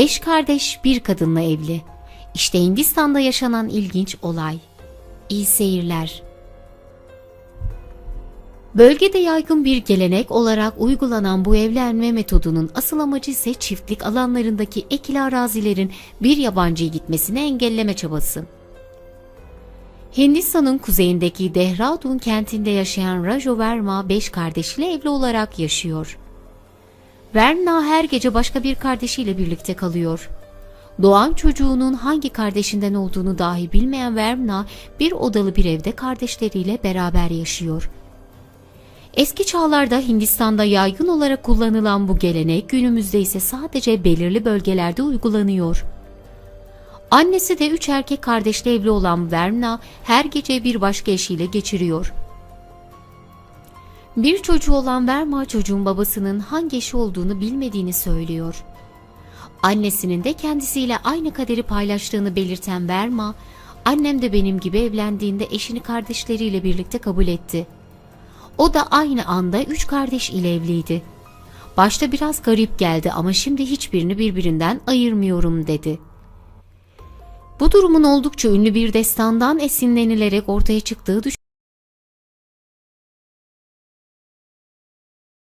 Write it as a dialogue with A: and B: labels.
A: Beş kardeş bir kadınla evli. İşte Hindistan'da yaşanan ilginç olay. İyi seyirler. Bölgede yaygın bir gelenek olarak uygulanan bu evlenme metodunun asıl amacı ise çiftlik alanlarındaki ekili arazilerin bir yabancıya gitmesini engelleme çabası. Hindistan'ın kuzeyindeki Dehradun kentinde yaşayan Rajo Verma beş kardeşiyle evli olarak yaşıyor. Verna her gece başka bir kardeşiyle birlikte kalıyor. Doğan çocuğunun hangi kardeşinden olduğunu dahi bilmeyen Verna bir odalı bir evde kardeşleriyle beraber yaşıyor. Eski çağlarda Hindistan'da yaygın olarak kullanılan bu gelenek günümüzde ise sadece belirli bölgelerde uygulanıyor. Annesi de üç erkek kardeşle evli olan Verna her gece bir başka eşiyle geçiriyor. Bir çocuğu olan Verma çocuğun babasının hangi eşi olduğunu bilmediğini söylüyor. Annesinin de kendisiyle aynı kaderi paylaştığını belirten Verma, annem de benim gibi evlendiğinde eşini kardeşleriyle birlikte kabul etti. O da aynı anda üç kardeş ile evliydi. Başta biraz garip geldi ama şimdi hiçbirini birbirinden ayırmıyorum dedi. Bu durumun oldukça ünlü bir destandan esinlenilerek ortaya çıktığı